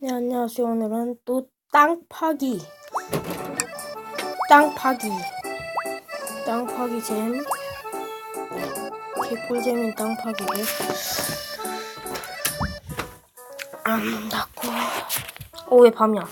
네, 안녕하세요. 오늘은 또 땅 파기. 땅 파기. 땅 파기 잼. 개꿀잼인 땅 파기를. 안 닫고. 어, 왜 밤이야?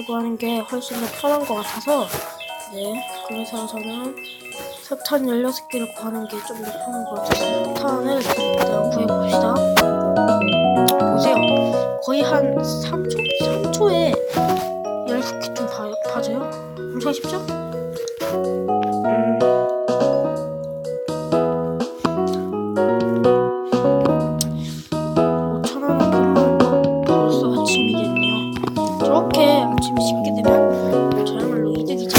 16개를 구하는 게 훨씬 더 편한 것 같아서 네, 그래서 저는 석탄 16개를 구하는 게 좀 더 편한 것 같아서 석탄을 일단 구해봅시다. 보세요. 거의 한 3초? 3초에 16개 좀 봐, 봐줘요? 엄청 쉽죠? 저야말로 이득이죠.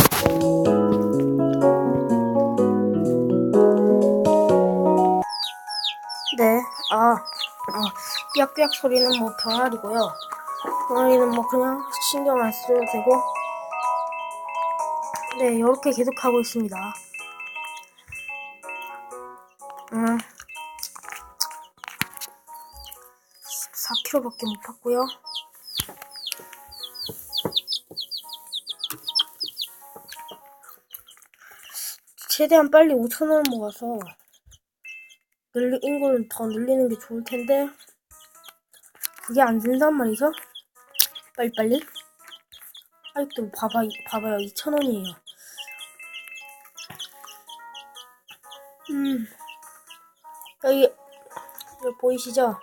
네, 아, 아, 삐약삐약 소리는 뭐 병아리고요. 병아리는 뭐 그냥 신경 안 써도 되고, 네, 이렇게 계속 하고 있습니다. 음, 14kg밖에 못 팠고요. 최대한 빨리 5,000원을 모아서 늘리, 인구를 더 늘리는 게 좋을 텐데, 그게 안 된단 말이죠? 빨리빨리. 아직도 봐봐, 봐봐요. 2,000원이에요. 음. 여기, 여기 보이시죠?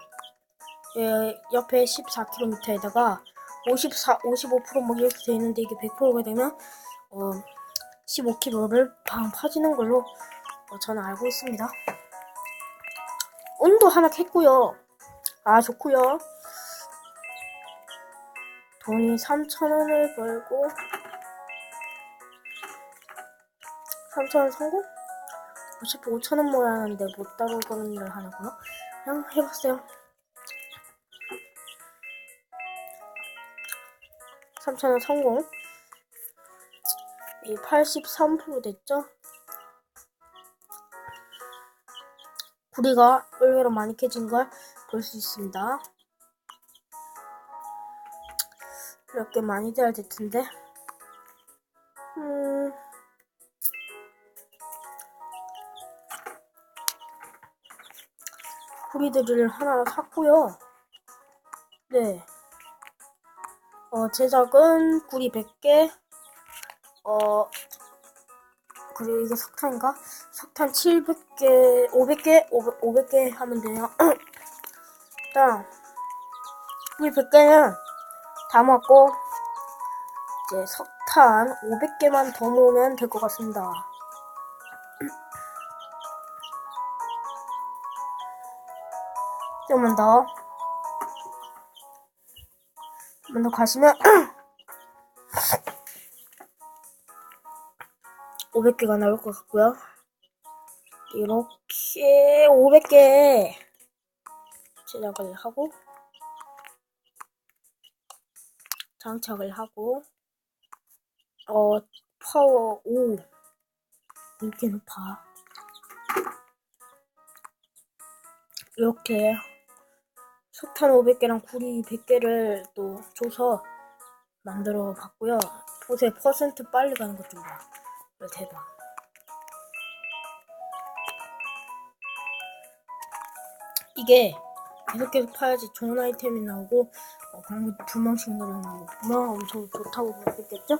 예, 옆에 14km에다가 54, 55%뭐 이렇게 돼 있는데 이게 100%가 되면, 어, 15km를 방 파지는 걸로 어, 저는 알고 있습니다. 운도 하나 캤고요. 아, 좋고요. 돈이 3,000원을 벌고 3,000원 성공? 어차피 5,000원 모아야 하는데 못 그런 일을 하나고요. 그냥 해봤어요. 3,000원 성공. 이83% 됐죠? 구리가 의외로 많이 캐진 걸 볼 수 있습니다. 이렇게 많이 돼야 될 텐데. 음. 구리들을 하나 샀고요. 네. 어, 제작은 구리 100개, 어, 그리고 이게 석탄인가? 석탄 700개, 500개, 500, 500개 하면 돼요. 일단, 구리 100개는 다 모았고, 이제 석탄 500개만 더 모으면 될 것 같습니다. 조금만 더. 조금만 더 가시면, 500개가 나올 것 같고요. 이렇게 500개 제작을 하고 장착을 하고 어 파워 5 이렇게 높아 이렇게 석탄 500개랑 구리 100개를 또 줘서 만들어 봤고요. 보세요 퍼센트 빨리 가는 것 좀 봐. 대박. 이게 계속 계속 파야지 좋은 아이템이 나오고 어, 광고 두 명씩 늘어나고 그만 엄청 좋다고 있겠죠?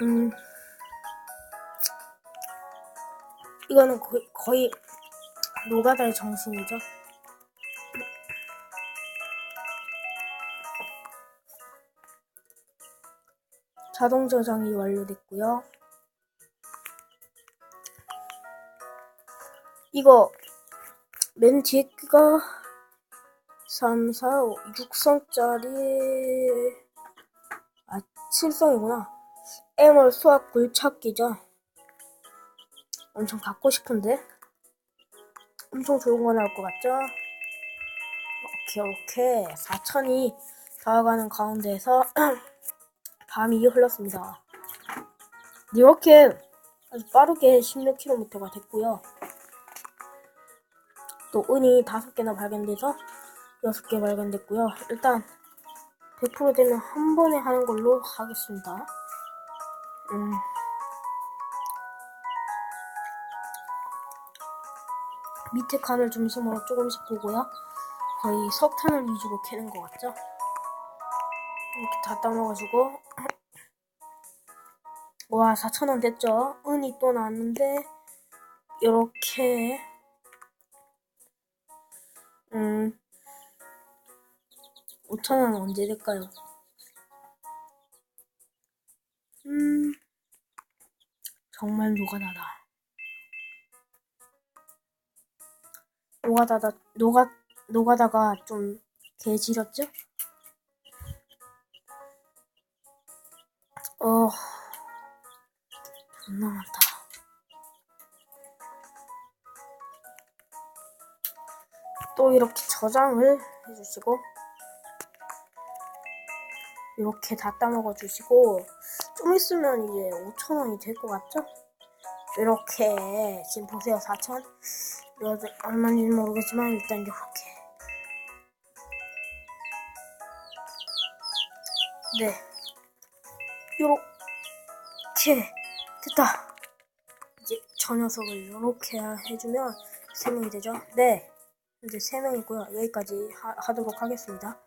음 이거는 거의, 거의 노가다의 정신이죠. 자동 저장이 완료됐고요. 이거 맨 뒤에 가 3, 4, 5, 6성짜리 아 7성이구나 M월 수학 굴착기죠 엄청 갖고 싶은데 엄청 좋은 거 나올 것 같죠? 오케이 오케이 4천이 다가가는 가운데에서 밤이 흘렀습니다 이렇게 아주 빠르게 16km가 됐고요 또 은이 5개나 발견돼서 6개 발견됐고요 일단 100% 되면 한 번에 하는 걸로 하겠습니다 음. 밑에 칸을 중심으로 조금씩 보고요. 거의 석탄을 위주로 캐는 것 같죠? 이렇게 다 따먹어주고 와 4,000원 됐죠? 은이 또 나왔는데 이렇게 음 5,000원 언제 될까요? 음 정말 노가다다 노가다다 노가 노가다가 좀 개지렸죠? 어 많다. 또 이렇게 저장을 해주시고 이렇게 다 따먹어 주시고 좀 있으면 이제 5천원이 될 것 같죠? 이렇게 지금 보세요 4천 몇 얼마인지 모르겠지만 일단 이렇게 네 요렇게. 됐다. 이제 저 녀석을 요렇게 해주면 3명이 되죠? 네. 이제 3명이고요. 여기까지 하, 하도록 하겠습니다